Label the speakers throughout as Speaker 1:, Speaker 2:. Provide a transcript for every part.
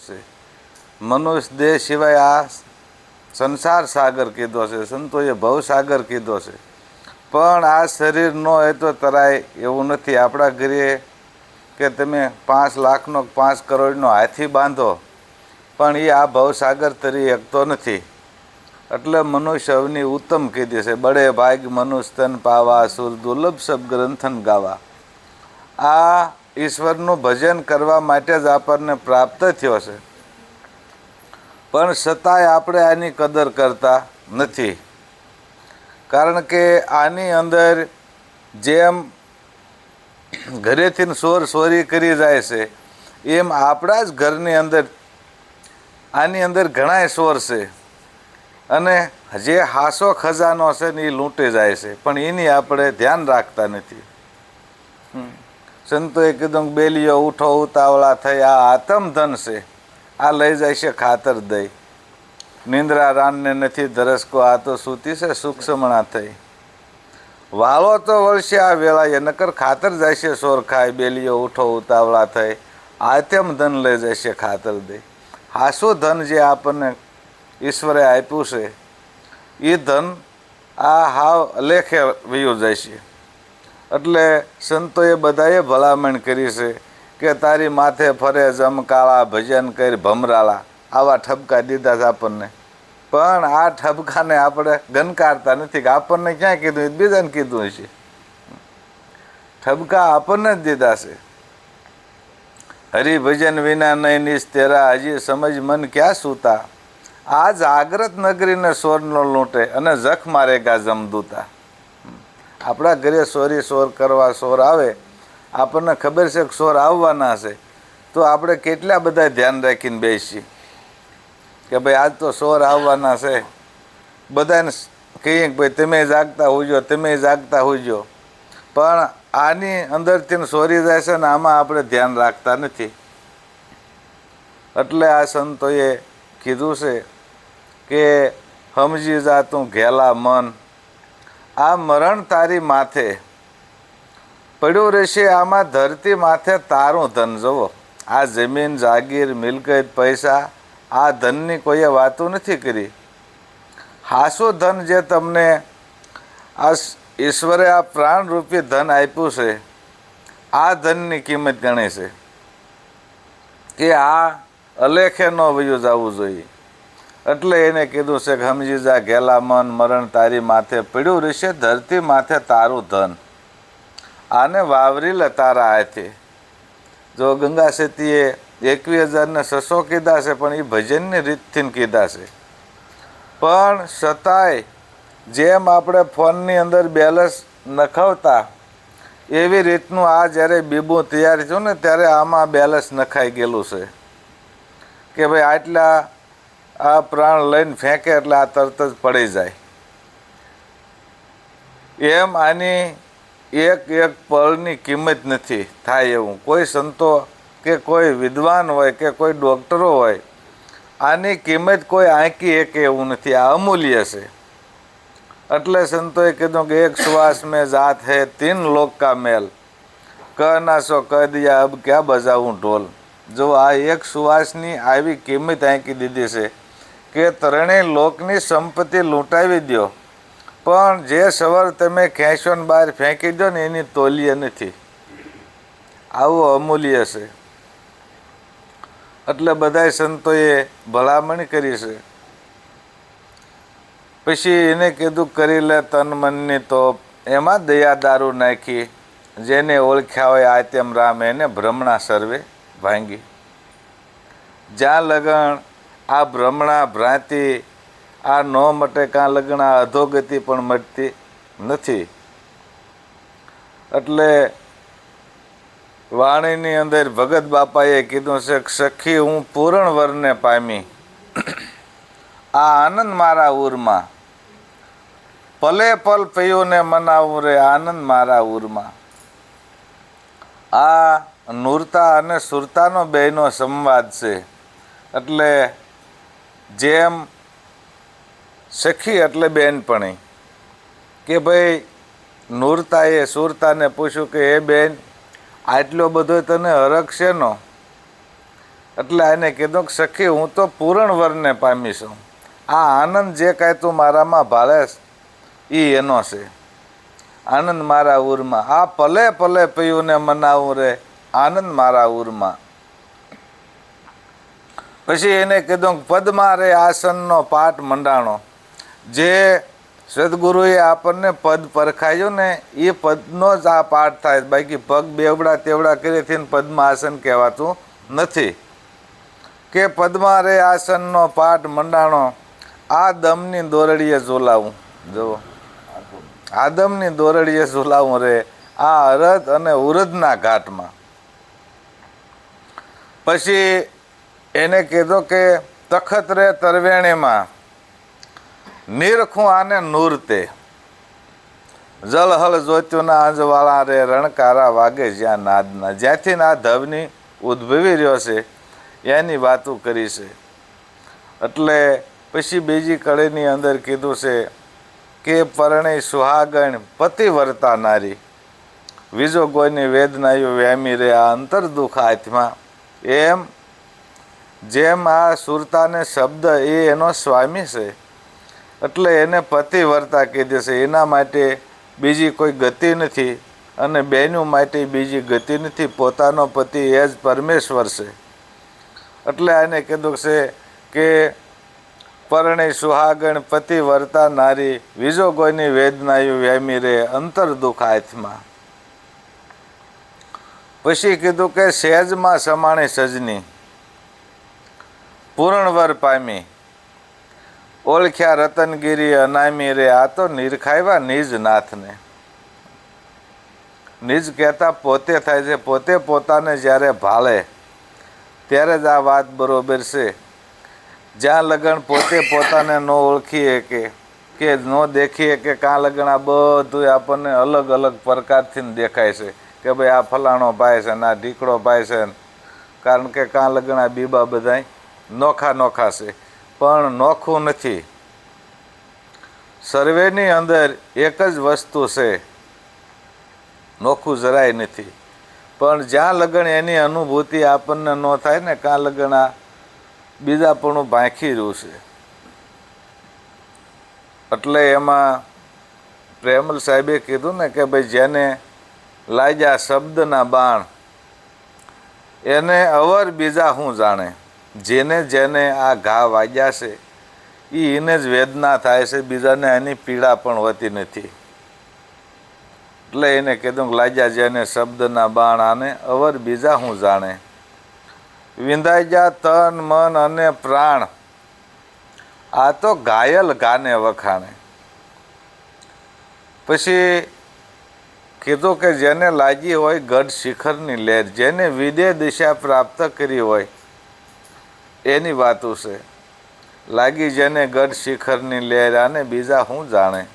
Speaker 1: છે. મનુષ્ય દેહ સિવાય આ સંસાર સાગર કીધો છે, સંતોએ ભવસાગર કીધો છે. પણ આ શરીર ન હોય તો તરાય એવું નથી. આપણા ઘરે કે તમે પાંચ લાખનો પાંચ કરોડનો હાથી બાંધો, પણ એ આ ભવસાગર તરી શકતો નથી. એટલે મનુષ્ય અવની ઉત્તમ કીધી છે બળે ભાગ મનુષ્ય તન પાવા સુર દુર્લભ શબ્દ ગ્રંથન ગાવા. આ ઈશ્વરનું ભજન કરવા માટે જ આપણને પ્રાપ્ત થયો છે. પણ છતાંય આપણે આની કદર કરતા નથી. કારણ કે આની અંદર જેમ ઘરેથી સોર સોરી કરી જાય છે, એમ આપણા જ ઘરની અંદર, આની અંદર ઘણાય સોર છે. અને જે હાસો ખજાનો છે ને એ લૂંટી જાય છે, પણ એની આપણે ધ્યાન રાખતા નથી. સંતોએ કીધું બેલીઓ ઉઠો, ઉતાવળા થઈ, આ આતમ ધન છે. આ લઈ જાય છે ખાતર દઈ. નિંદ્રા રાનને નથી ધરસકો, આ તો સૂતી છે, સૂક્ષ્મણા થઈ. વાળો તો વળશે આ વેળાએ, નકર ખાતર જાય છે સોર ખાય, બેલીઓ ઉઠો, ઉતાવળા થઈ. આત્યમ ધન લઈ છે ખાતર દઈ. હાસો ધન જે આપણને ઈશ્વરે આપ્યું છે એ ધન આ હાવ લેખે વયું છે. એટલે સંતોએ બધાએ ભલામણ કરી છે કે તારી માથે ફરે જમકાળા ભજન કરી ભમરાળા આવા ઠપકા દીધા છે આપણને. પણ આ ઠપકાને આપણે ગનકારતા નથી કે આપણને ક્યાં કીધું? બીજાને કીધું છે ઠપકા આપણને જ દીધા છે. હરિભજન વિના નહીં નિસ તેરા હજી સમજ મન ક્યાં સૂતા? આ જાગ્રત નગરીને સ્વર્ણ લૂંટે અને જખ મારેગા જમદૂતા આપણા ઘરે સોરી, સોર કરવા સોર આવે, આપણને ખબર છે કે સોર આવવાના છે, તો આપણે કેટલા બધા ધ્યાન રાખીને બેસીએ? કે ભાઈ, આજ તો સોર આવવાના છે. બધાને કહીએ કે ભાઈ, તમે જાગતા હોજો, તમે જાગતા હોજો. પણ આની અંદરથી સોરી જાય છે ને આમાં આપણે ધ્યાન રાખતા નથી. એટલે આ સંતોએ કીધું છે કે સમજી જા તું ઘેલા મન આ મરણ તારી માથે પડ્યું રહેશે, આમાં ધરતી માથે તારું ધન. જુઓ, આ જમીન, જાગીર, મિલકત, પૈસા, આ ધનની કોઈએ વાતો નથી કરી. હાસો ધન જે તમને આ ઈશ્વરે આ પ્રાણરૂપી ધન આપ્યું છે, આ ધનની કિંમત ગણે છે કે આ અલેખે ન વયું જવું જોઈએ. એટલે એને કીધું છે કે હમજીજા ગેલા મન, મરણ તારી માથે પીડ્યું રહેશે, ધરતી માથે તારું ધન. આને વાવરી લે તારા આથી જો ગંગા સેતીએ એકવીસ હજારને છસો કીધા છે, પણ એ ભજનની રીતથી કીધા છે. પણ છતાંય જેમ આપણે ફોનની અંદર બેલેન્સ નખાવતા એવી રીતનું આ જ્યારે બીબું તૈયાર થયું ને, ત્યારે આમાં બેલેન્સ નખાઈ ગયેલું છે. કે ભાઈ આટલા આ પ્રાણ લઈને ફેંકે એટલે આ તરત જ પડી જાય. એમ આની એક એક પળની કિંમત નથી થાય એવું. કોઈ સંતો કે કોઈ વિદ્વાન હોય કે કોઈ ડૉક્ટરો હોય, આની કિંમત કોઈ આંકી એક એવું નથી. આ અમૂલ્ય છે. એટલે સંતોએ કીધું કે એક શ્વાસ મેં જાત હે, તીન લોક કા મેલ. કહ ના સો, કહ દિયા, અબ ક્યાં બજાવું ઢોલ? જો આ એક સુવાસની આવી કિંમત આંકી દીધી છે કે ત્રણેય લોકની સંપત્તિ લૂંટાવી દો પણ જે સવાર તમે ખેંચો બહાર ફેંકી દો ને એની તોલીએ નથી. આવું અમૂલ્ય છે. એટલે બધાય સંતોએ ભલામણ કરી છે. પછી એને કીધું, કરી લે તન મનની તો એમાં દયા દારૂ નાખી, જેને ઓળખ્યા હોય આત્યમ રામ, એને ભ્રમણા સર્વે ભાંગી. જ્યાં લગણ આ ભ્રમણા ભ્રાંતિ, આ ન મટે કાં લગ્ન, આ અધોગતિ પણ મટતી નથી. એટલે વાણીની અંદર ભગત બાપાએ કીધું છે, સખી, હું પૂરણ વરને પામી. આ આનંદ મારા ઉરમાં પલે પલ પૈયોને મનાવું રે આનંદ મારા ઉરમાં આ નૂરતા અને સુરતાનો બેનો સંવાદ છે. એટલે જેમ સખી એટલે બેનપણી, કે ભાઈ નૂરતાએ સુરતાને પૂછ્યું કે એ બેન, આટલો બધો તને હરખ છે નો એટલે એને કીધું કે, સખી, હું તો પૂરણ વરને પામી છું. આ આનંદ જે કાંઈ તું મારામાં ભાળેશ એ એનો છે. આનંદ મારા ઉરમાં આ પલે પલે પીયુંને મનાવું રે, આનંદ મારા ઉરમાં પછી એને કીધું પદમાં રે આસનનો પાઠ મંડાણો. જે સદગુરુએ આપણને પદ પરખાયું ને એ પદનો જ આ પાઠ થાય. બાકી પગ બેવડા તેવડા કરીથી પદ્મા આસન કહેવાતું નથી. કે પદ્મા રે આસનનો પાઠ મંડાણો, આ દમની દોરડીએ ઝોલાવું. જુઓ. આદમની દોરડીએ ઝોલાવું રે. આ અરદ અને ઉરદના ઘાટમાં. પછી એને કીધું કે તખત રે તરવેણીમાં, નિરખું આને નૂરતે જલહલ જોત્યુના આંજવાળા રે રણકારા વાગે જ્યાં નાદના જ્યાંથી ના ધવની ઉદ્ભવી રહ્યો છે, એની વાતો કરી છે. એટલે પછી બીજી કળીની અંદર કીધું છે કે પરણે સુહાગણ પતિ વર્તા નારી. બીજો કોઈની વેદનાયું વેમી રે આ અંતર દુઃખ આત્મા. એમ જેમ આ સુરતાને શબ્દ એ એનો સ્વામી છે, એટલે એને પતિ વર્તા કીધી છે. એના માટે બીજી કોઈ ગતિ નથી અને બેનું માટે બીજી ગતિ નથી. પોતાનો પતિ એ જ પરમેશ્વર છે. એટલે એને કીધું છે કે પરણે સુહાગણ પતિ વર્તા નારી, બીજો કોઈની વેદનાયું વ્યામી રે અંતર દુઃખ હાથમાં પછી કીધું કે સહેજમાં સમાણી સજની. પૂર્ણવર પામી. ઓળખ્યા રતનગીરી અનામી રે, આ તો નિરખાવ્યા નિજ નાથને. નિજ કહેતા, પોતે થાય છે, પોતે પોતાને જ્યારે ભાળે, ત્યારે જ આ વાત બરોબર છે. જ્યાં લગ્ન પોતે પોતાને ન ઓળખીએ કે કે ન દેખીએ કે, કાં લગ્ન આ બધું આપણને અલગ અલગ પ્રકારથી દેખાય છે કે ભાઈ આ ફલાણો ભાઈ છે ને આ ઢીકડો ભાઈ છે. કારણ કે કાં લગ્ન આ બીબા બધાય નોખા નોખા છે. પણ નોખું નથી. સર્વેની અંદર એક જ વસ્તુ છે. નોખું જરાય નથી. પણ જ્યાં લગ્ન એની અનુભૂતિ આપણને ન થાય ને કાં લગ્ન આ બીજા પણ ભાંખી રહ્યું છે. એટલે એમાં પ્રેમલ સાહેબે કીધું ને કે ભાઈ જેને લાગ્યા શબ્દના બાણ, એને અવર બીજા શું જાણે? જેને જેને આ ઘા વાગ્યા છે એ એને જ વેદના થાય છે, બીજાને એની પીડા પણ હોતી નથી. એટલે એને કીધું લાગ્યા જેને શબ્દના બાણ આને, અવર બીજા શું જાણે. વિંધાઈ ગયા તન, મન અને પ્રાણ. આ તો ઘાયલ ગાને વખાણે. પછી કીધું કે જેને લાગી હોય ગઢ શિખરની લહેર, જેને વિદે દિશા પ્રાપ્ત કરી હોય એની વાતો છે. લાગી જેને ગઢ શિખરની લહેર આને બીજા હું જાણે?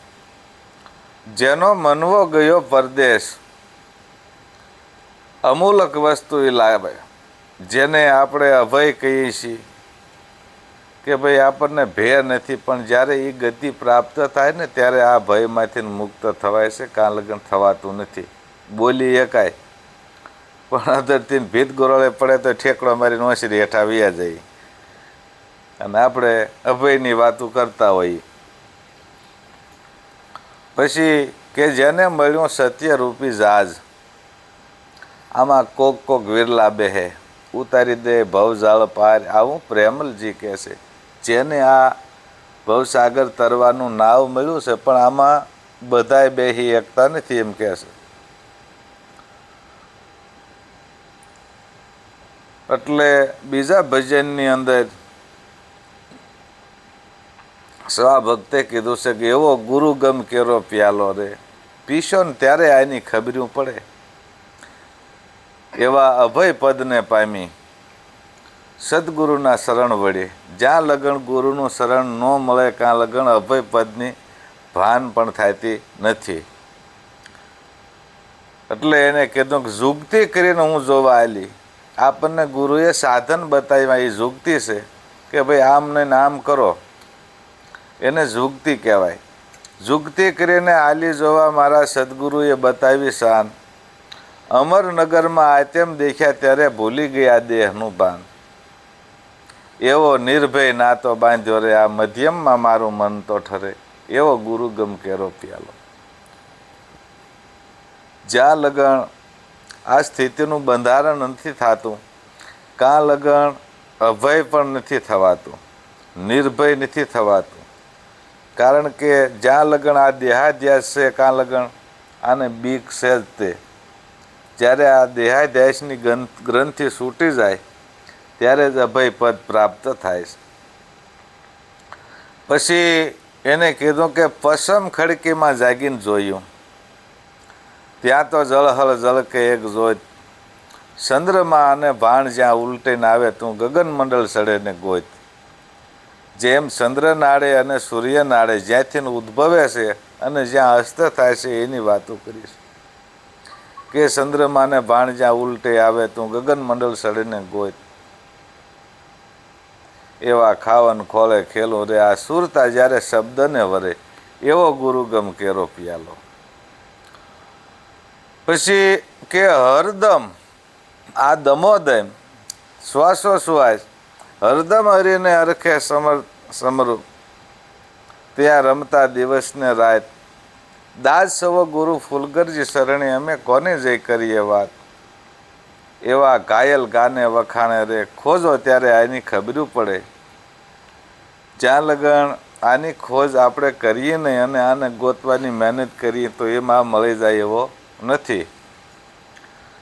Speaker 1: જેનો મનવો ગયો પરદેશ. અમૂલક વસ્તુ એ લાવે જેને આપણે અભય કહીએ છીએ. કે ભાઈ, આપણને ભય નથી, પણ જ્યારે એ ગતિ પ્રાપ્ત થાય ને, ત્યારે આ ભયમાંથી મુક્ત થવાય છે. કાં લગન થવાતું નથી. બોલી એકાય પણ અંદરથી ભીત ગોરળે પડે તો ઠેકડો મારી નોસરી હેઠા વ્યા જાય. અને આપણે અભયની વાતો કરતા હોઈએ. પછી કે જેને મળ્યું સત્યરૂપી જાજ, આમાં કોક કોક વિરલા બેહે, ઉતારી દે ભવજાળ પાર, આવું પ્રેમલજી કહે છે. જેને આ ભવસાગર તરવાનું નાવ મળ્યું છે, પણ આમાં બધાય બેહી એકતા નથી એમ કહે છે. એટલે બીજા ભજનની અંદર સ્વા ભક્તે કીધું છે કે એવો ગુરુગમ કેરો પ્યાલો રે. પીશો ને ત્યારે આની ખબર્યું પડે. એવા અભય પદને પામી સદગુરુના શરણ વળે. જ્યાં લગણ ગુરુનું શરણ ન મળે કાં લગણ અભય પદની ભાન પણ થતી નથી. એટલે એને કીધું કે જુગતી કરીને હું જોવા આવેલી આપણને ગુરુએ સાધન બતાવ્યા. એ જુગતી છે કે ભાઈ આમ ને આમ કરો. એને જુગતી કહેવાય. જુગતી કરીને આલી જોવા મારા સદગુરુએ બતાવી શાન. અમરનગરમાં આતેમ દેખ્યા ત્યારે ભૂલી ગયા દેહનું ભાન. એવો નિર્ભય નાતો બાંધ્યો રે, આ મધ્યમમાં મારું મન તો ઠરે, એવો ગુરુગમ કેરો પ્યાલો. જ્યાં લગણ, આ સ્થિતિનું બંધારણ નથી થતું, કાં લગણ, અભય પણ નથી થવાતું, નિર્ભય નથી થવાતું. કારણ કે જ્યાં લગ્ન આ દેહાધ્યાસ છે કાં લગ્ન આને બીક છે જ તે જ્યારે આ દેહાધ્યાસની ગ્રંથ છૂટી જાય, ત્યારે જ અભય પદ પ્રાપ્ત થાય છે. પછી એને કીધું કે પસમ ખડકીમાં જાગીને જોયું. ત્યાં તો જળહળ જળકે એક જોત. ચંદ્રમાં અને ભાણ જ્યાં ઉલટીને આવે, તું ગગન મંડળ સડે ને ગોત. જેમ ચંદ્ર નાડે અને સૂર્ય નાડે જ્યાંથી ઉદ્ભવે છે અને જ્યાં અસ્ત થાય છે એની વાતો કરીશ. કે ચંદ્રમાને ભાણ જ્યાં ઉલટે આવે તું ગગન મંડળ સડીને ગોત એવા ખાવન ખોળે ખેલો રે, આ સુરતા જ્યારે શબ્દને વરે, એવો ગુરુગમ કેરો પિયાલો. પછી કે હરદમ, આ દમોદમ શ્વાસો શ્વાસ હરદમ હરીને અરખે સમર સમરું. ત્યાં રમતા દિવસને રાત. દાસ સવો ગુરુ ફૂલગરજી શરણે અમે કોને જઈ કરીએ વાત? એવા ઘાયલ ગાને વખાણે રે, ખોજો ત્યારે આની ખબરું પડે. જ્યાં લગણ, આની ખોજ આપણે કરીએ નહીં અને આને ગોતવાની મહેનત કરીએ તો એમાં મળી જાય એવો નથી.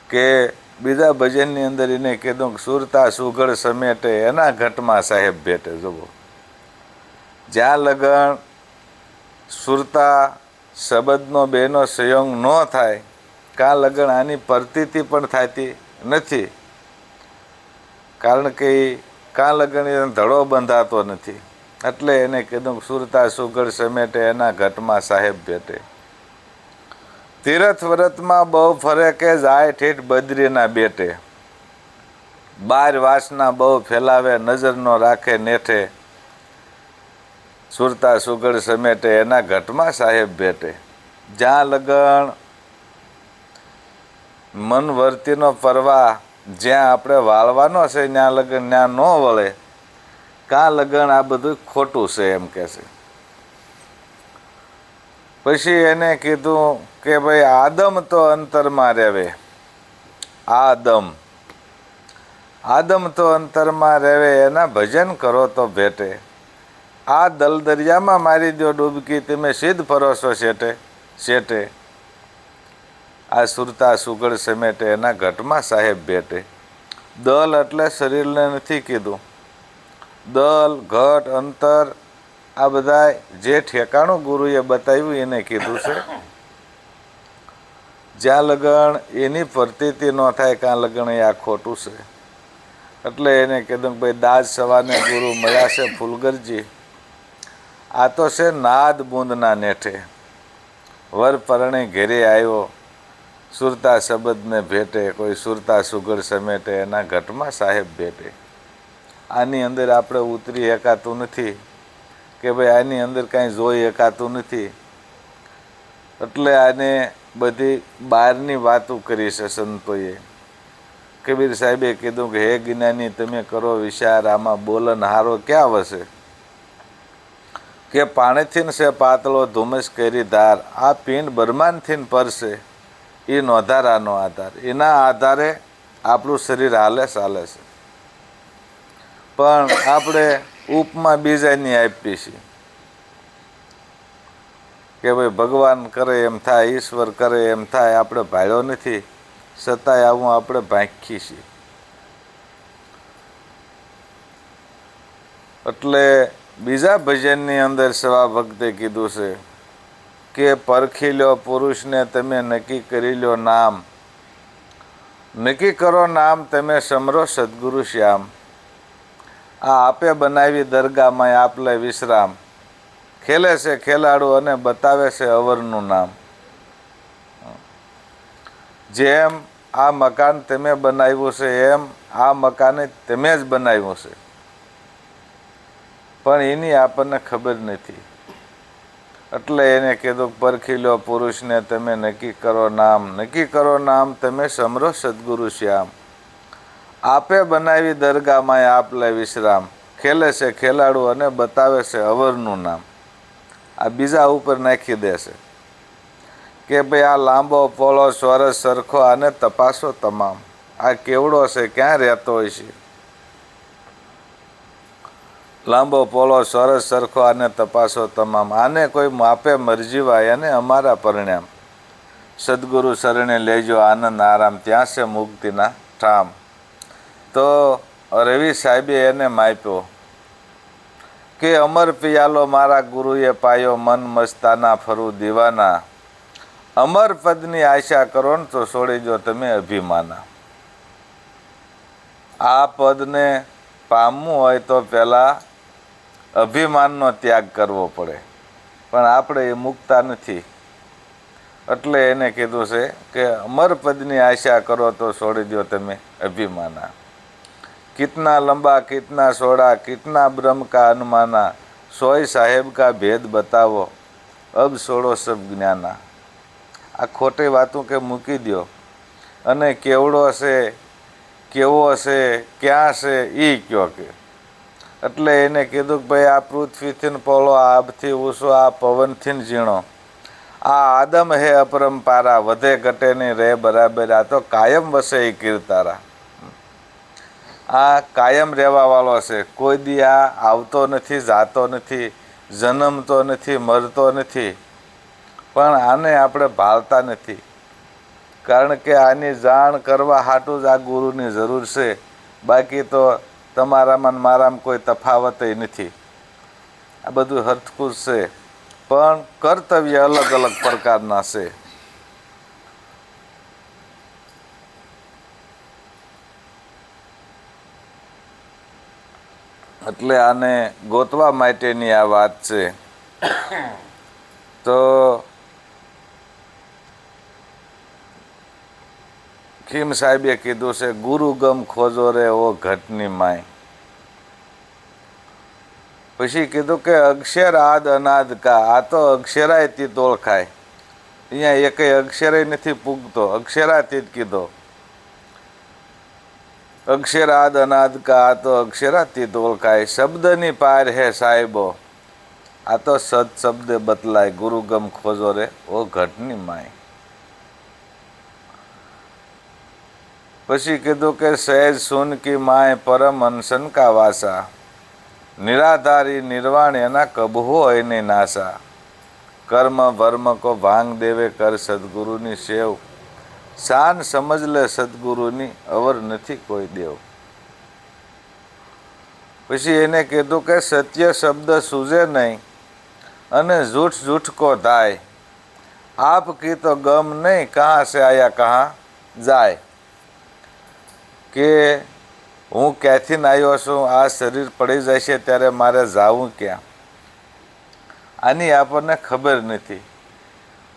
Speaker 1: કે બીજા ભજનની અંદર એને કીધું સુરતા સુઘડ સમેટે, એના ઘટમાં સાહેબ ભેટે. જુઓ. જ્યાં લગણ સુરતા, શબ્દનો બેનો સંયોગ ન થાય, કાં લગણ આની પ્રતીતિ પણ થતી નથી. કારણ કે કાં લગણ એને ધડો બંધાતો નથી. એટલે એને કીધું સુરતા સુઘડ સમેટે, એના ઘટમાં સાહેબ ભેટે. તીરથ વ્રતમાં બહુ ફરે કે જાય ઠેઠ બદ્રીના બેટે. બાર વાસના બહુ ફેલાવે નજર નો રાખે નેઠે. સુરતા સુગડ સમેટે, એના ઘટમાં સાહેબ ભેટે જ્યાં લગણ મન વર્તીનો પરવા જ્યાં આપણે વાળવાનો છે, ત્યાં લગન ત્યાં ન વળે. કાં લગન આ બધું ખોટું છે એમ કહે છે. પછી એને કીધું કે ભાઈ આદમ તો અંતરમાં રહેવે. આદમ. આદમ તો અંતરમાં રહેવે, એના ભજન કરો તો ભેટે. આ દલ દરિયામાં મારી દો ડૂબકી, તમે સિદ્ધ પરોસો શેટે શેટે આ સુરતા સુગળ સમેટે, એના ઘટમાં સાહેબ ભેટે. દલ એટલે શરીરને નથી કીધું. દલ, ઘટ, અંતર આ બધા જે ઠેકાણું ગુરુએ બતાવ્યું એને કીધું છે, જ્યાં લગણ એની પ્રતીતિ ન થાય, કાં લગણ એ આ ખોટું છે. એટલે એને કીધું ભાઈ દાજ સવારને ગુરુ મળ્યા છે ફૂલગરજી. આ તો છે નાદ બૂંદના નેઠે. વર પરણે ઘેરે આવ્યો. સુરતા શબ્દને ભેટે, કોઈ સુરતા સુગર સમેટે, એના ઘટમાં સાહેબ ભેટે. આની અંદર આપણે ઉતરી શકાતું નથી. કે ભાઈ આની અંદર કાંઈ જોઈ શકાતું નથી. એટલે આને બધી બહારની વાતો કરી છે સંતોએ. કબીર સાહેબે કીધું કે, હે જ્ઞાની તમે કરો વિચાર, આમાં બોલન હારો ક્યાં વસે? કે પાણીથી છે પાતળો, ધુમ્મસ કરી ધાર. આ પિંડ બરમાનથી પરશે એ નોંધારાનો આધાર. એના આધારે આપણું શરીર હાલે ચાલે છે. પણ આપણે ઉપમાં બીજાની આપી છે. કે ભાઈ ભગવાન કરે એમ થાય, ઈશ્વર કરે એમ થાય, આપણે ભાળ્યો નથી, છતાંય આવું આપણે ભાંખી છીએ. એટલે બીજા ભજનની અંદર સવા ભક્તે કીધું છે કે પરખી લો પુરુષને, તમે નક્કી કરી લો નામ. નક્કી કરો નામ, તમે સમરો સદગુરુ શ્યામ. આ આપે બનાવી દરગાહમાં આપલે વિશ્રામ. ખેલે છે ખેલાડુ અને બતાવે છે અવરનું નામ. જેમ આ મકાન તમે બનાવ્યું છે, એમ આ મકાને તમે જ બનાવ્યું છે. પણ એની આપણને ખબર નથી. એટલે એને કીધું, પરખી લો પુરુષને, તમે નક્કી કરો નામ. નક્કી કરો નામ, તમે સમરો સદગુરુ શ્યામ. આપે બનાવી દરગાહમાં આપલે વિશ્રામ. ખેલે છે ખેલાડું અને બતાવે છે અવરનું નામ. આ બીજા ઉપર નાખી દેશે કે ભાઈ આ લાંબો, પોળો ચોરસ સરખો આને તપાસો તમામ. આ કેવડો છે, ક્યાં રહેતો હોય છે? લાંબો, પોળો સરસ સરખો આને તપાસો તમામ. આને કોઈ માપે મરજીવાય અને અમારા પરિણામ. સદગુરુ શરણે લેજો આનંદ, આરામ, ત્યાં છે મુક્તિના ઠામ. તો રવિ સાહેબે એને માપ્યો કે, અમર પિયાલો મારા ગુરુએ પાયો મન મસ્તાના ફરું દીવાના. અમર પદની આશા કરો ને તો છોડી જો તમે અભિમાના. આ પદને પામવું હોય તો પહેલાં અભિમાનનો ત્યાગ કરવો પડે. પણ આપણે એ મૂકતા નથી. એટલે એને કીધું છે કે, અમર પદની આશા કરો તો છોડી દો તમે અભિમાના. કિતના લંબા, કિતના સોડા, કિતના બ્રહ્મ કા અનુમાના? સોય સાહેબ કા ભેદ બતાવો? અબ સોડો સબ જ્ઞાના. આ ખોટી વાતો કે મૂકી દો અને કેવડો છે કેવો છે ક્યાં છે એ કયો કે. એટલે એને કીધું કે ભાઈ આ પૃથ્વીથી પોલો આભથી ઊંચો, આ પવનથી ઝીણો. આ આદમ હે અપરંપારા, વધે ઘટે નહીં રહે બરાબર. આ તો કાયમ વસે એ કીર્તારા. આ કાયમ રહેવાવાળો છે. કોઈ દી આ આવતો નથી, જાતો નથી, જન્મતો નથી, મરતો નથી. પણ આને આપણે ભાળતા નથી. કારણ કે આની જાણ કરવા હાટું જ આ ગુરુની જરૂર છે. બાકી તો તમારામાં મારામાં કોઈ તફાવત નથી. આ બધું હરખું છે. પણ કર્તવ્ય અલગ અલગ પ્રકારના છે. એટલે આને ગોતવા માટેની આ વાત છે. તો ખીમ સાહેબે કીધું છે, ગુરુ ગમ ખોજો રે ઓ ઘટની માય. પછી કીધું કે, અક્ષર આદ અનાદ કા. આ તો અક્ષરાયથી તોળખાય. અહીંયા એકેય અક્ષરે નથી પૂગતો. અક્ષરાતીત કીધો. અક્ષરાદ અનાદ કા તો અક્ષરાતીત ઓળખાય શબ્દની પાર હે સાહેબો. આ તો સદ શબ્દ બતલાય ગુરુગમ ખોજો રે, ઓ ઘટની માય. પછી કીધું કે, સહેજ સુન કી માય પરમ અનશન કા વાસા. નિરાધારી નિર્વાણ એના કબહો નહીં નાસા. કર્મ વર્મ કો ભાંગ દેવે કર સદગુરુની સેવ. શાન સમજ લે સદગુરુની, અવર નથી કોઈ દેવ. પછી એને કીધું કે સત્ય શબ્દ સૂજે નહીં અને જૂઠ જૂઠ કો થાય. આપ કી તો ગમ નહીં, કહા સે આયા કહા જાય. કે હું ક્યાંથી આવ્યો છું, આ શરીર પડી જશે ત્યારે મારે જાવું ક્યાં? આની આપણને ખબર નથી.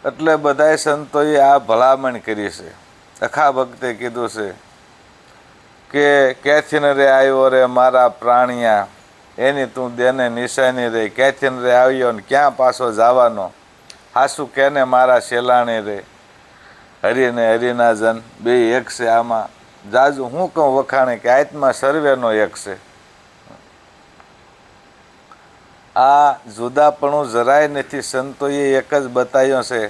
Speaker 1: એટલે બધાય સંતોએ આ ભલામણ કરી છે. અખા ભક્તે કીધું છે કે ક્યાંથી રે આવ્યો રે મારા પ્રાણિયા, એની તું દેને નિશાની રે ક્યાંથી રે આવ્યો ને ક્યાં પાછો જવાનો? હાસુ કેને મારા શેલાણી રે? હરિને હરિના જન બે એક છે આમાં. જાજુ હું કહું વખાણે કે આત્મા સર્વેનો એક છે. આ જુદાપણું જરાય નથી, સંતોએ એક જ બતાવ્યો છે.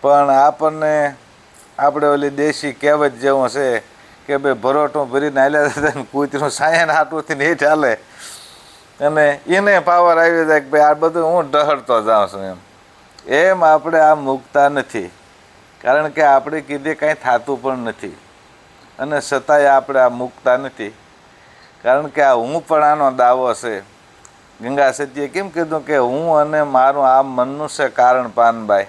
Speaker 1: પણ આપણને, આપણે ઓલી દેશી કહેવત જેવું છે કે ભાઈ ભરોટું ભરીને હાલ્યા હતા કૂતરું સાયન હાટુંથી નહીં ચાલે અને એને પાવર આવી જાય કે ભાઈ આ બધું હું ડહરતો જાઉં છું એમ. એમ આપણે આ મૂકતા નથી. કારણ કે આપણે કીધે કાંઈ થતું પણ નથી. અને છતાંય આપણે આ મૂકતા નથી. કારણ કે આ હું પણ આનો દાવો છે. ગંગા સતીએ કેમ કીધું કે હું અને મારું આ મનનું છે કારણ પાનભાઈ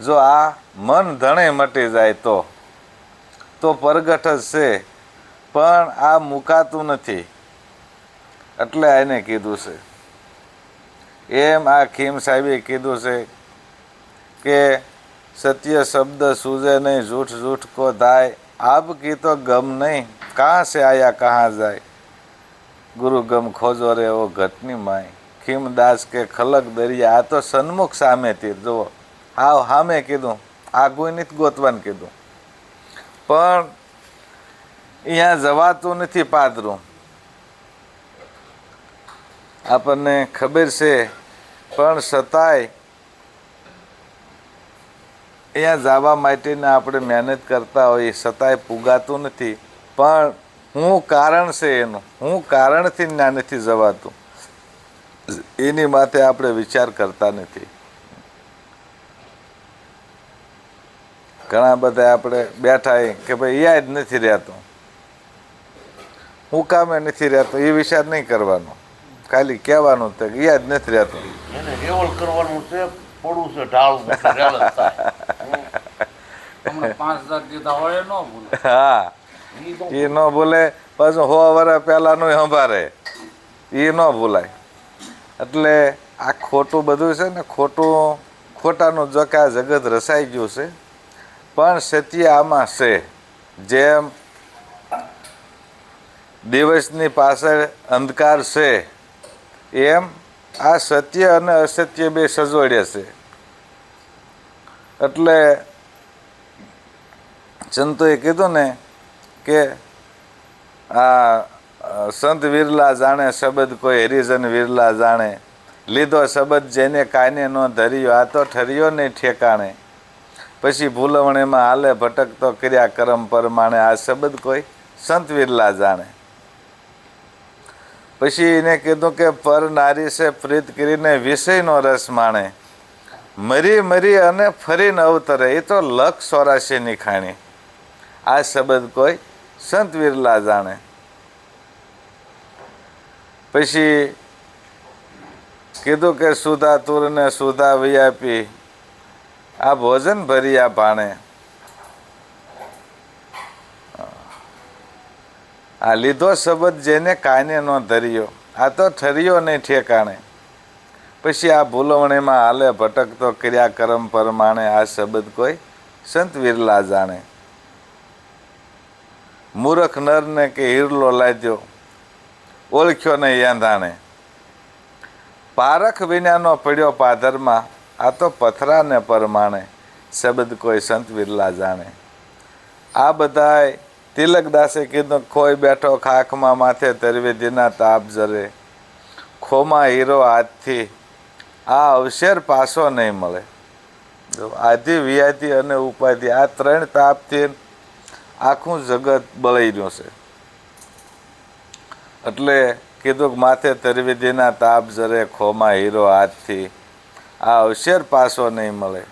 Speaker 1: જો આ મન ધણે મટી જાય તો તો પરગઠ જ છે, પણ આ મુકાતું નથી. એટલે એને કીધું છે. એમ આ ખીમ સાહેબે કીધું છે કે સત્ય શબ્દ સૂજે નહીં, જૂઠ જૂઠ કો થાય આપ કી તો ગમ નહીં, કાં છે આયા કહાં જાય? ગુરુ ગમ ખોજો રે ઓ ઘટની માય. ખીમદાસ કે ખલક દરિયા. આ તો સન્મુખ સામેથી જુઓ. હાવ હામે કીધું. આ કોઈ નથી ગોતવાનું કીધું. પણ અહીંયા જવાતું નથી પાદરું. આપણને ખબર છે, પણ છતાંય અહીંયા જવા માટેને આપણે મહેનત કરતા હોઈએ છતાંય પુગાતું નથી. પણ હું કારણ છે એનું. હું કારણથી ના નથી જવાતું. એની માટે આપણે વિચાર કરતા નથી. ઘણા બધા આપણે બેઠા કે ભાઈ યાદ નથી રહેતો. હું કામે નથી રહેતો એ વિચાર નહીં કરવાનો. ખાલી કહેવાનું તો યાદ નથી રહેતો.
Speaker 2: એને રેવલ કરવાનું છે પડું છે ઢાળું એટલે રેવલ થાય.
Speaker 3: હમણાં પાંચ હજાર દીધા હોય ન ભૂલે.
Speaker 1: હા. એ ન ભૂલે, પાછું હો વર્ષ પહેલાંનું સંભારે. એ ન ભૂલાય. એટલે આ ખોટું બધું છે ને, ખોટું, ખોટાનું જકા જગત રસાઈ ગયું છે. પણ સત્ય આમાં છે. જેમ દિવસની પાછળ અંધકાર છે, એમ આ સત્ય અને અસત્ય બે સજોડે છે. એટલે સંતોએ કીધું ને કે આ સંત વિરલા જાણે શબ્દ કોઈ હરિજન વિરલા જાણે. લીધો શબ્દ જેને કાને નો ધર્યો, આ તો ઠર્યો નહીં ઠેકાણે. પછી ભૂલવણીમાં હાલે ભટકતો કર્યા કરમ પરમાણે, આ શબ્દ કોઈ સંત વિરલા જાણે. પછી એને કીધું કે, પર નારી છે પ્રીત કરીને વિષયનો રસ માણે. મરી મરી અને ફરીને અવતરે. એ તો લખ સોરાશી ખાણી. આ શબ્દ કોઈ સંત વિરલા જાણે. પછી કીધું કે સુધા તુરને સુધા વિયાપી આ ભોજન ભર્યા ભાણે. આ લીધો શબ્દ જેને કાને નો ધર્યો. આ તો ઠર્યો નહીં ઠેકાણે. પછી આ ભૂલવણીમાં હાલે ભટકતો ક્રિયાક્રમ પરમાણે આ શબ્દ કોઈ સંત વિરલા જાણે. મૂરખ નરને કે હીરલો લાદ્યો, ઓળખ્યો નહીં યાંધાણે. પારખ વિનાનો પડ્યો પાધરમાં, આ તો પથરાને પરમાણે, શબ્દ કોઈ સંત વિરલા જાણે. આ બધાય તિલકદાસે કીધું, ખોઈ બેઠો ખાખમાં માથે ત્રિવેદીના તાપ જરે. ખોમાં હીરો હાથથી આ અવસર પાછો નહીં મળે. આધિ વિયાથી અને ઉપાધિ, આ ત્રણ તાપથી આખું જગત બળાઈ રહ્યું છે. એટલે કીધું કે માથે તરવેદીના તાપ જરે ખોમાં હીરો હાથથી આ અવશેર પાછો નહીં મળે.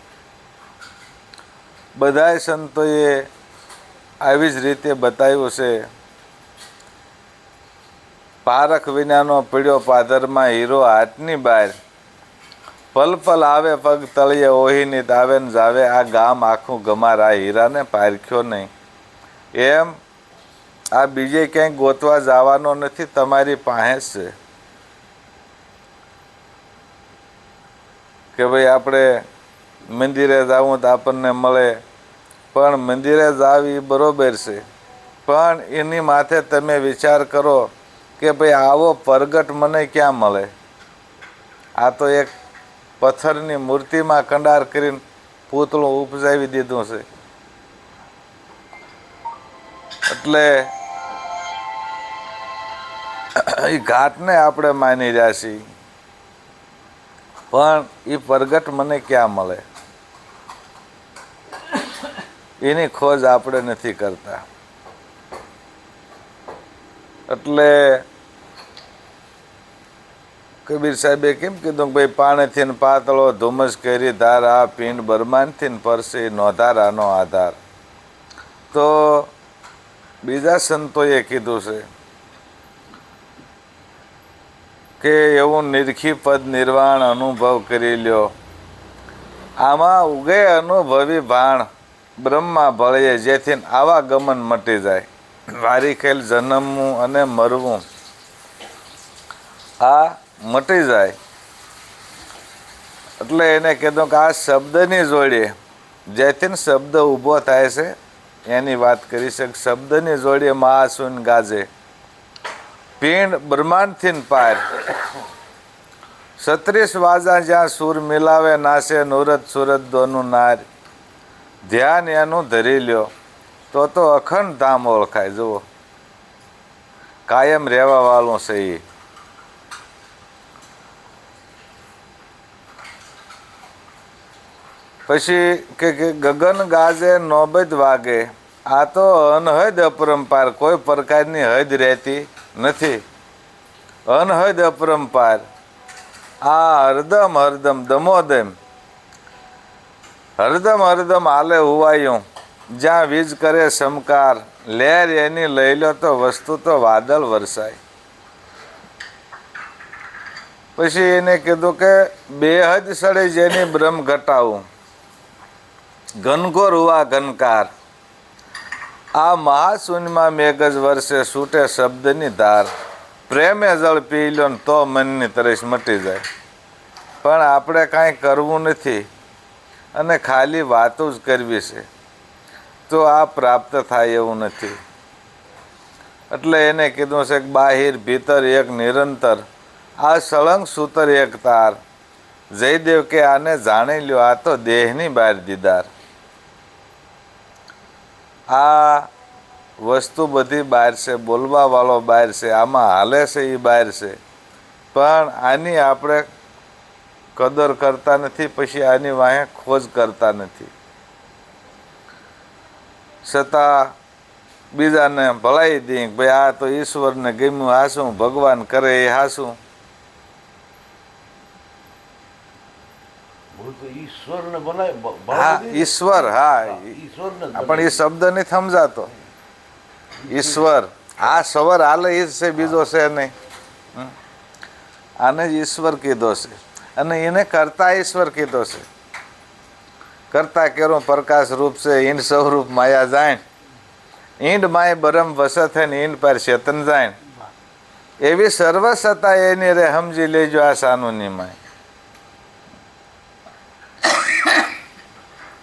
Speaker 1: બધાય સંતોએ આવી જ રીતે બતાવ્યું છે. પારખ વિનાનો પીડ્યો પાદરમાં હીરો હાથની બહાર પલ પલ આવે પગ તળિયે ઓહીની તાવે ને જાવે આ ગામ આખું ગમાર આ હીરાને પારખ્યો નહીં. એમ આ બીજે ક્યાંય ગોતવા જવાનો નથી, તમારી પાસે છે. કે ભાઈ આપણે મંદિરે જવું તો આપણને મળે. પણ મંદિરે જાવી બરોબર છે. પણ એની માથે તમે વિચાર કરો કે ભાઈ આવો પરગટ મને ક્યાં મળે? આ તો એક પથ્થરની મૂર્તિમાં કંડાર કરીને પૂતળું ઉપજાવી દીધું છે. એટલે એ ઘાટને આપણે માની રહ્યા છીએ. પણ એ પ્રગટ મને ક્યાં મળે? એની ખોજ આપણે નથી કરતા. એટલે કબીર સાહેબે કેમ કીધું કે ભાઈ, પાણીથી પાતળો ધુમ્મસ કરી ધારા પિંડ પીંડ બરમાનથી ને પરસી નોધારાનો આધાર. તો બીજા સંતોએ કીધું છે કે એવું નિરખી પદ નિર્વાણ અનુભવ કરી લ્યો. આમાં ઉગે અનુભવી ભાણ બ્રહ્મા ભળીએ જેથી આવા ગમન મટી જાય. વારી ખેલ જન્મવું અને મરવું આ મટી જાય. એટલે એને કીધું કે આ શબ્દની જોડીએ જેથી શબ્દ ઊભો થાય છે એની વાત કરી શક શબ્દની જોડીએ મહાસુન ગાજે. પીણ બ્રહ્માંડથી પાર. છત્રીસ વાજા જ્યાં સુર મિલાવે નાશે નુરત સુરત દોનું નાર. ધ્યાન એનું ધરી લ્યો, તો તો અખંડ ધામ ઓળખાય. જુઓ. કાયમ રહેવા વાળું છે એ પછી કે ગગન ગાજે નોબત વાગે. આ તો અનહદ અપરંપાર, કોઈ પ્રકારની હદ રહેતી નથી. અનહદ અપરંપાર. આ હરદમ હરદમ દમોદમ. હરદમ હરદમ આલે હુવાયું. જ્યાં વીજ કરે સમકાર. લહેર એની લઈ લો તો વસ્તુ તો વાદળ વરસાય. પછી એને કીધું કે બેહદ સડે જેની બ્રહ્મ ઘટાવું. ઘનઘોર હુવા ઘનકાર. આ મહાશૂન્યમાં મેઘજ વર્ષે છૂટે શબ્દની ધાર. પ્રેમે જળ પી લો ને તો મનની તરસ મટી જાય. પણ આપણે કાંઈ કરવું નથી અને ખાલી વાતો જ કરવી છે. તો આ પ્રાપ્ત થાય એવું નથી. એટલે એને કીધું છે કે બાહિર ભીતર એક નિરંતર, આ સળંગ સૂતર એક તાર. જયદેવ કે આને જાણી લ્યો, આ તો દેહની બહાર દીદાર. આ વસ્તુ બધી બહાર છે, બોલવાવાળો બહાર છે, આમાં હાલે છે એ બહાર છે. પણ આની આપણે કદર કરતા નથી, પછી આની વાંહે ખોજ કરતા નથી. છતાં બીજાને ભલાઈ દઈ ભાઈ આ તો ઈશ્વરને ગમ્યું હાસું ભગવાન કરે, એ હાસું
Speaker 2: હું
Speaker 1: ઈશ્વર હા પણ એ શબ્દ નહીં સમજાતો. ઈશ્વર આ સવર આલે એ છે બીજો છે નહીં. આને જ ઈશ્વર કીધો છે. અને એને કરતા ઈશ્વર કીધો છે. કરતા કેરો પ્રકાશ રૂપ છે ઈંડ સ્વરૂપ માયા જાણ. ઈંડ માય બરમ વસત હે ને ઈંડ પર ચેતન જાણ. એવી સર્વ સત્તા એની રે સમજી લેજો આ સાનુની માય.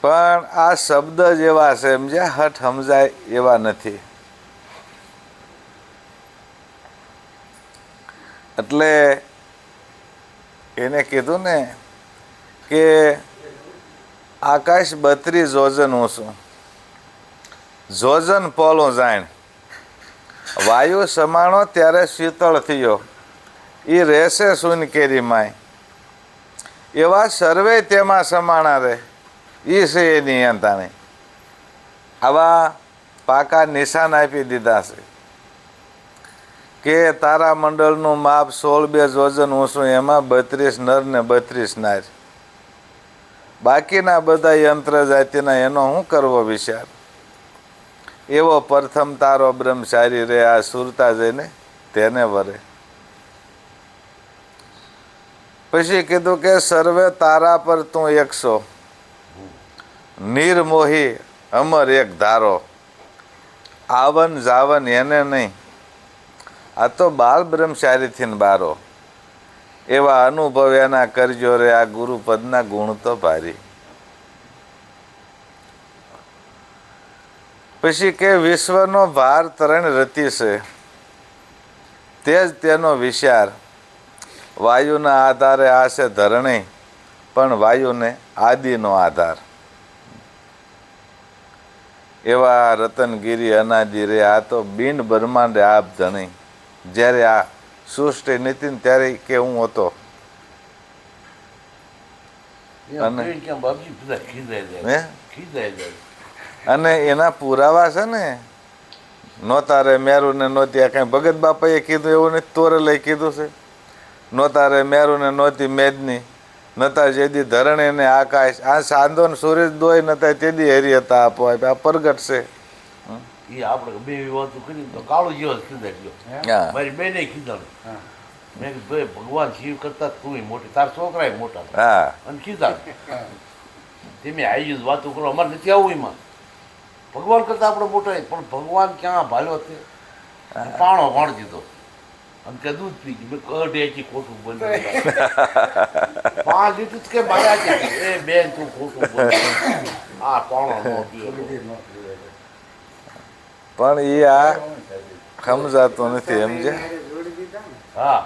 Speaker 1: પણ આ શબ્દ જેવા છે, સમજ્યા? હઠ સમજાય એવા નથી. એટલે એને કીધું ને કે આકાશ બત્રીસ જોજન છું. જોજન પોલું જાણ. વાયુ સમાણો ત્યારે શીતળ થયો. એ રહેશે સુન કેરી માય એવા સર્વે તેમાં સમાણા રહે. એ એની અંતાણે. આવા પાકા નિશાન આપી દીધા છે. કે તારા મંડળનું માપ સોળ બે વજન ઊંચું એમાં બત્રીસ નર ને બત્રીસ નાર. બાકીના બધા યંત્ર જાતિના એનો શું કરવો વિચાર? એવો પ્રથમ તારો બ્રહ્મચારી રે, આ સુરતા જઈને તેને વરે. પછી કીધું કે, સર્વે તારા પર તું એકસો. નિર્મોહી અમર એક ધારો. આવન જાવન એને નહીં. આ તો બાલ બ્રહ્મચારીથી બારો. એવા અનુભવ એના કરજો રે, આ ગુરુપદના ગુણ તો ભારી. પછી કે વિશ્વનો ભાર તરણ રતિ છે. તે જ તેનો વિચાર. વાયુના આધારે આ છે ધરણી, પણ વાયુને આદિનો આધાર. એવા રતનગીરી અનાજી રે આ તો બિન બ્રહ્માંડ આપ ધણી જ્યારે આ સૃષ્ટિ નીતિન ત્યારે કે હું હતો. અને- એના પુરાવા છે ને નહોતા રે મેરુ ને નહોતી આ કઈ ભગત બાપાએ કીધું એવું નથી તોરે લઈ કીધું છે. નહોતા રે મેરુ ને નહોતી મેદની. નતા જેદી ધરણી ને આકાશ આ સાંધો ને સૂરજ દોય નતા તેદી હેરી હતા આપો આ પ્રગટ છે.
Speaker 2: એ આપણે બે વાતો કરી તો કાળો જેવો કીધા ખીજાય ગયો.
Speaker 1: હા?
Speaker 2: મારી બેને કીધા
Speaker 3: હા.
Speaker 2: મેં કીધું ભાઈ ભગવાન શિવ કરતા તું મોટી તાર છોકરા મોટા
Speaker 1: હા.
Speaker 2: અને કીધા તમે આવી જ વાતો કરો અમારે નથી આવું એમાં. ભગવાન કરતા આપણે મોટા પણ ભગવાન ક્યાં ભાલ્યો તે પાણો ભાણ દીધો. અને દૂધ પી ગયું મેં કઢ ખોટું બંધ પાંચ લીધું કે મારા છે. એ બેન તું ખોટું બંધ આ પાણો
Speaker 1: પણ એ આ સમજાતો નથી સમજે
Speaker 2: હા.